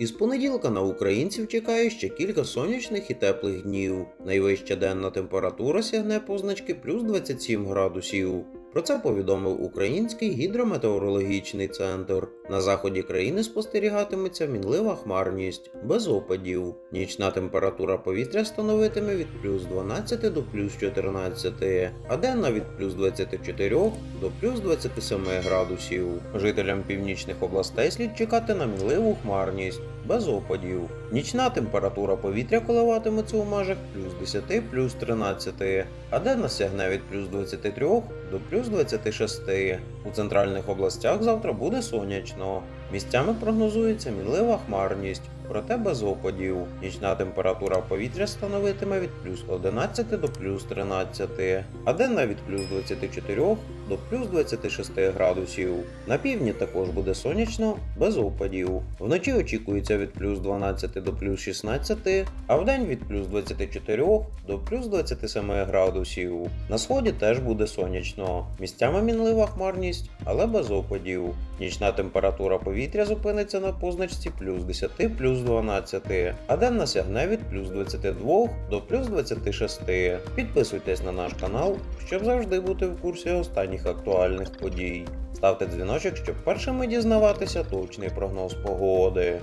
Із понеділка на українців чекає ще кілька сонячних і теплих днів. Найвища денна температура сягне позначки плюс 27 градусів. Про це повідомив Український гідрометеорологічний центр. На заході країни спостерігатиметься мінлива хмарність, без опадів. Нічна температура повітря становитиме від плюс 12 до плюс 14, а денна від плюс 24 до плюс 27 градусів. Жителям північних областей слід чекати на мінливу хмарність, без опадів. Нічна температура повітря коливатиметься у межах плюс 10 плюс 13, а денна сягне від плюс 23 до плюс 26. У центральних областях завтра буде сонячно. Місцями прогнозується мінлива хмарність, проте без опадів. Нічна температура повітря становитиме від плюс 11 до плюс 13, а денна від плюс 24 до плюс 26 градусів. На півдні також буде сонячно, без опадів. Вночі очікується від плюс 12 до плюс 16, а вдень від плюс 24 до плюс 27 градусів. На сході теж буде сонячно. Місцями мінлива хмарність, але без опадів. Нічна температура повітря зупиниться на позначці плюс 10 плюс 12, а денна сягне від плюс 22 до плюс 26. Підписуйтесь на наш канал, щоб завжди бути в курсі останніх актуальних подій. Ставте дзвіночок, щоб першими дізнаватися точний прогноз погоди.